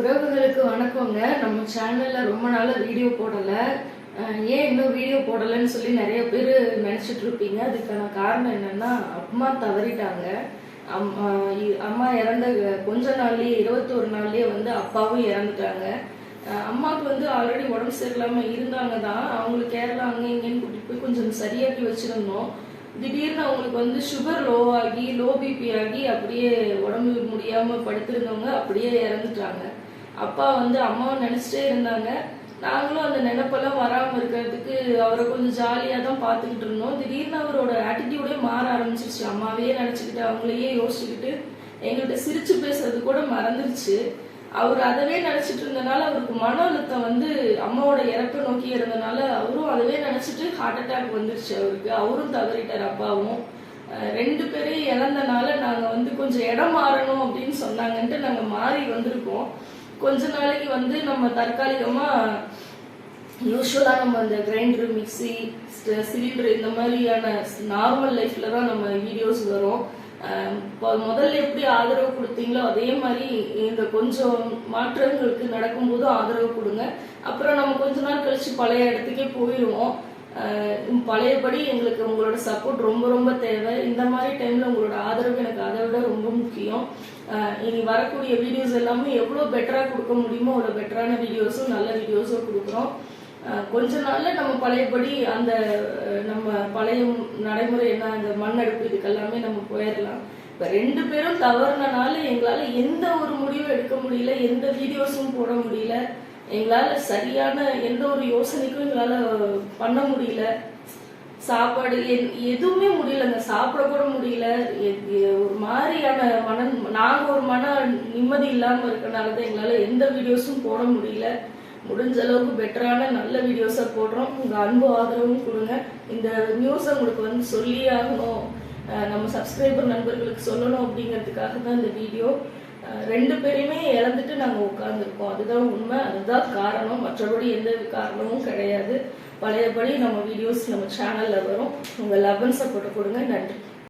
உறவுகளுக்கு வணக்கங்க. நம்ம சேனல்ல ரொம்ப நாளா வீடியோ போடல. ஏன் இன்னும் வீடியோ போடலைன்னு சொல்லி நிறைய பேர் நினைச்சிட்டு இருப்பீங்க. அதுக்கான காரணம் என்னன்னா அம்மா தவறிட்டாங்க. அம்மா இ- அம்மா இறந்த கொஞ்ச நாள்லயே இருபத்தோரு நாள்லயே வந்து அப்பாவும் இறந்துட்டாங்க. அம்மாவுக்கு வந்து ஆல்ரெடி உடம்பு சரியில்லாம இருந்தாங்க தான். அவங்களுக்கு கேரளா அங்க இங்கேன்னு கூட்டிட்டு போய் கொஞ்சம் சரியாக்கி வச்சிருந்தோம். திடீர்னு அவங்களுக்கு வந்து சுகர் லோ ஆகி லோ பிபி ஆகி அப்படியே உடம்பு முடியாம படுத்திருந்தவங்க அப்படியே இறந்துட்டாங்க. அப்பா வந்து அம்மாவை நினைச்சிட்டே இருந்தாங்க. நாங்களும் அந்த நினைப்பெல்லாம் வராமல் இருக்கிறதுக்கு அவரை கொஞ்சம் ஜாலியாக தான் பார்த்துக்கிட்டு இருந்தோம். திடீர்னு அவரோட ஆட்டிடியூடே மாற ஆரம்பிச்சிருச்சு. அம்மாவையே நினச்சிக்கிட்டு அவங்களையே யோசிச்சுக்கிட்டு எங்கள்கிட்ட சிரிச்சு பேசுறது கூட மறந்துருச்சு. அவர் அதவே நினச்சிட்டு இருந்தனால அவருக்கு மன அழுத்தம் வந்து அம்மாவோட இறப்பை நோக்கி இருந்தனால அவரும் அதவே நினச்சிட்டு ஹார்ட் அட்டாக் வந்துருச்சு அவருக்கு. அவரும் தவறிட்டார் அப்பாவும். ரெண்டு பேரையும் இழந்தனால நாங்கள் வந்து கொஞ்சம் இடம் மாறணும் அப்படின்னு சொன்னாங்கன்ட்டு நாங்கள் மாறி வந்திருக்கோம். கொஞ்ச நாளைக்கு வந்து நம்ம தற்காலிகமா யூஸ்வலா நம்ம அந்த கிரைண்டர் மிக்சி சிலிண்டர் இந்த மாதிரியான நார்மல் லைஃப்ல தான் நம்ம வீடியோஸ் வரும். இப்போ முதல்ல எப்படி ஆதரவு கொடுத்தீங்களோ அதே மாதிரி இந்த கொஞ்சம் மாற்றங்களுக்கு நடக்கும்போது ஆதரவு கொடுங்க. அப்புறம் நம்ம கொஞ்ச நாள் கழிச்சு பழைய இடத்துக்கே போயிடுவோம் பழையபடி எங்களுக்கு உங்களோட சப்போர்ட் ரொம்ப ரொம்ப தேவை. இந்த மாதிரி டைம்ல உங்களோட ஆதரவு எனக்கு அதை விட ரொம்ப முக்கியம். இனி வரக்கூடிய வீடியோஸ் எல்லாமே எவ்வளோ பெட்டராக கொடுக்க முடியுமோ அவ்வளோ பெட்டரான வீடியோஸும் நல்ல வீடியோஸும் கொடுக்குறோம். கொஞ்ச நாள்ல நம்ம பழையபடி அந்த நம்ம பழைய நடைமுறை என்ன அந்த மண்ணடுப்பு இதுக்கெல்லாமே நம்ம போயிடலாம். இப்ப ரெண்டு பேரும் தவறுனனால எங்களால எந்த ஒரு முடிவும் எடுக்க முடியல எந்த வீடியோஸும் போட முடியல. எங்களால் சரியான எந்த ஒரு யோசனைக்கும் எங்களால் பண்ண முடியல. சாப்பாடு எதுவுமே முடியலங்க. சாப்பிட கூட முடியல. எ- ஒரு மாதிரியான மன நாங்கள் ஒரு மன நிம்மதி இல்லாமல் இருக்கனால தான் எங்களால் எந்த வீடியோஸும் போட முடியல. முடிஞ்ச அளவுக்கு பெட்டரான நல்ல வீடியோஸை போடுறோம். உங்கள் அன்பு ஆதரவும் கொடுங்க. இந்த நியூஸை உங்களுக்கு வந்து சொல்லியே ஆகணும். நம்ம சப்ஸ்கிரைபர் நண்பர்களுக்கு சொல்லணும் அப்படிங்கிறதுக்காக தான் இந்த வீடியோ ரெண்டு பேரையுமே இழந்துட்டு நாங்கள் உட்காந்துருக்கோம் அதுதான் உண்மை. அதுதான் காரணம். மற்றபடி எந்த காரணமும் கிடையாது. பழையபடி நம்ம வீடியோஸ் நம்ம சேனல்ல வரும். உங்க லவ் அண்ட் சப்போர்ட் கொடுங்க. நன்றி.